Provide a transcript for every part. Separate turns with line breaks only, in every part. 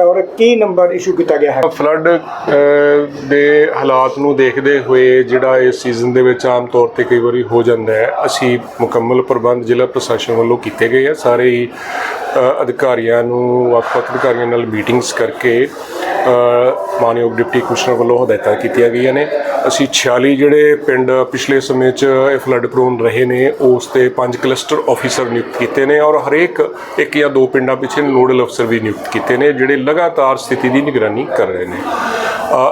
ਔਰ ਕੀ number issue ਕੀਤਾ ਗਿਆ ਹੈ?
ਫਲੱਡ ਦੇ ਹਾਲਾਤ ਨੂੰ ਦੇਖਦੇ ਹੋਏ ਜਿਹੜਾ ਇਸ ਸੀਜ਼ਨ ਦੇ ਵਿੱਚ ਆਮ ਤੌਰ ਤੇ ਕਈ ਵਾਰੀ ਹੋ ਜਾਂਦਾ ਹੈ, ਅਸੀਂ ਮੁਕੰਮਲ ਪ੍ਰਬੰਧ ਜ਼ਿਲ੍ਹਾ ਪ੍ਰਸ਼ਾਸਨ ਵੱਲੋਂ ਕੀਤੇ ਗਏ ਆ, ਸਾਰੇ ਹੀ ਅਧਿਕਾਰੀਆਂ ਨੂੰ ਵੱਖ-ਵੱਖ ਅਧਿਕਾਰੀਆਂ ਨਾਲ ਮੀਟਿੰਗਸ ਕਰਕੇ ਮਾਨਯੋਗ ਡਿਪਟੀ ਕਮਿਸ਼ਨਰ ਵੱਲੋਂ ਹਦਾਇਤਾਂ ਕੀਤੀਆਂ ਗਈਆਂ ਨੇ। ਅਸੀਂ 46 ਜਿਹੜੇ ਪਿੰਡ ਪਿਛਲੇ ਸਮੇਂ 'ਚ ਇਹ ਫਲੱਡ ਪ੍ਰੋਨ ਰਹੇ ਨੇ, ਉਸ ਤੇ ਪੰਜ ਕਲਸਟਰ ਆਫੀਸਰ ਨਿਯੁਕਤ ਕੀਤੇ ਨੇ ਔਰ ਹਰੇਕ ਇੱਕ ਜਾਂ ਦੋ ਪਿੰਡਾਂ ਪਿੱਛੇ ਨੋਡਲ ਅਫਸਰ ਵੀ ਨਿਯੁਕਤ ਕੀਤੇ ਨੇ, ਜਿਹੜੇ ਲਗਾਤਾਰ ਸਥਿਤੀ ਦੀ ਨਿਗਰਾਨੀ ਕਰ ਰਹੇ ਨੇ।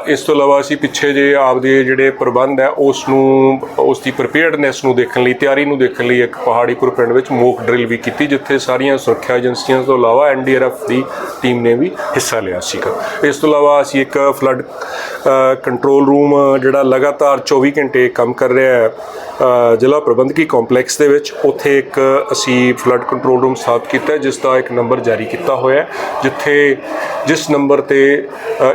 ਇਸ ਤੋਂ ਇਲਾਵਾ ਅਸੀਂ ਪਿੱਛੇ ਜੇ ਆਪਦੇ ਜਿਹੜੇ ਪ੍ਰਬੰਧ ਹੈ ਉਸ ਨੂੰ ਉਸ ਦੀ ਪ੍ਰੀਪੇਅਰਡਨੈਸ ਨੂੰ ਦੇਖਣ ਲਈ, ਤਿਆਰੀ ਨੂੰ ਦੇਖਣ ਲਈ ਇੱਕ ਪਹਾੜੀਪੁਰ ਪਿੰਡ ਵਿੱਚ ਮੋਕ ਡਰਿਲ ਵੀ ਕੀਤੀ, ਜਿੱਥੇ ਸਾਰੀਆਂ ਸੁਰੱਖਿਆ ਏਜੰਸੀਆਂ ਤੋਂ ਇਲਾਵਾ ਐਨਡੀਆਰਐਫ ਦੀ ਟੀਮ ਨੇ ਵੀ ਹਿੱਸਾ ਲਿਆ ਸੀਗਾ। ਇਸ ਤੋਂ ਇਲਾਵਾ ਅਸੀਂ ਇੱਕ ਫਲੱਡ ਕੰਟਰੋਲ ਰੂਮ ਜਿਹੜਾ ਲਗਾਤਾਰ 24 ਘੰਟੇ ਕੰਮ ਕਰ ਰਿਹਾ ਹੈ ਜ਼ਿਲ੍ਹਾ ਪ੍ਰਬੰਧਕੀ ਕੰਪਲੈਕਸ ਦੇ ਵਿੱਚ, ਉੱਥੇ ਇੱਕ ਅਸੀਂ ਫਲੱਡ ਕੰਟਰੋਲ ਰੂਮ ਸਥਾਪਿਤ ਕੀਤਾ, ਜਿਸ ਦਾ ਇੱਕ ਨੰਬਰ ਜਾਰੀ ਕੀਤਾ ਹੋਇਆ ਜਿੱਥੇ, ਜਿਸ ਨੰਬਰ ਤੇ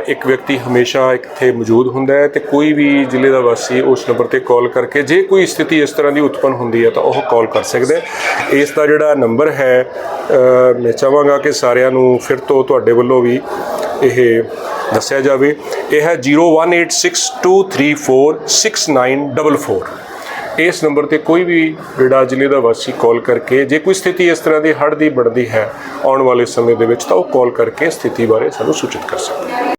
ਇੱਕ ਵਿਅਕਤੀ ਹਮੇਸ਼ਾ ਇੱਥੇ ਮੌਜੂਦ ਹੁੰਦਾ ਹੈ ਤੇ ਕੋਈ ਵੀ ਜ਼ਿਲ੍ਹੇ ਦਾ ਵਾਸੀ ਉਸ ਨੰਬਰ ਤੇ ਕਾਲ ਕਰਕੇ ਜੇ ਕੋਈ ਸਥਿਤੀ ਇਸ ਤਰ੍ਹਾਂ ਦੀ ਉਤਪੰਨ ਹੁੰਦੀ ਹੈ ਤਾਂ ਉਹ ਕਾਲ ਕਰ ਸਕਦਾ ਇਸ ਦਾ ਜਿਹੜਾ ਨੰਬਰ ਹੈ ਮੈਂ ਚਾਹਾਂਗਾ ਕਿ ਸਾਰਿਆਂ ਨੂੰ ਫਿਰ ਤੋਂ ਤੁਹਾਡੇ ਵੱਲੋਂ ਵੀ ਇਹ ਦੱਸਿਆ ਜਾਵੇ। ਇਹ ਹੈ 018623469944 ਇਸ ਨੰਬਰ ਤੇ ਕੋਈ ਵੀ ਜਿਹੜਾ ਜ਼ਿਲ੍ਹੇ ਦਾ ਵਾਸੀ ਕਾਲ ਕਰਕੇ ਜੇ ਕੋਈ ਸਥਿਤੀ ਇਸ ਤਰ੍ਹਾਂ ਦੀ ਹੜ੍ਹ ਦੀ ਬਣਦੀ ਹੈ ਆਉਣ ਵਾਲੇ ਸਮੇਂ ਦੇ ਵਿੱਚ ਤਾਂ ਉਹ ਕਾਲ ਕਰਕੇ ਸਥਿਤੀ ਬਾਰੇ ਸਾਨੂੰ ਸੂਚਿਤ ਕਰ ਸਕਦਾ ਹੈ।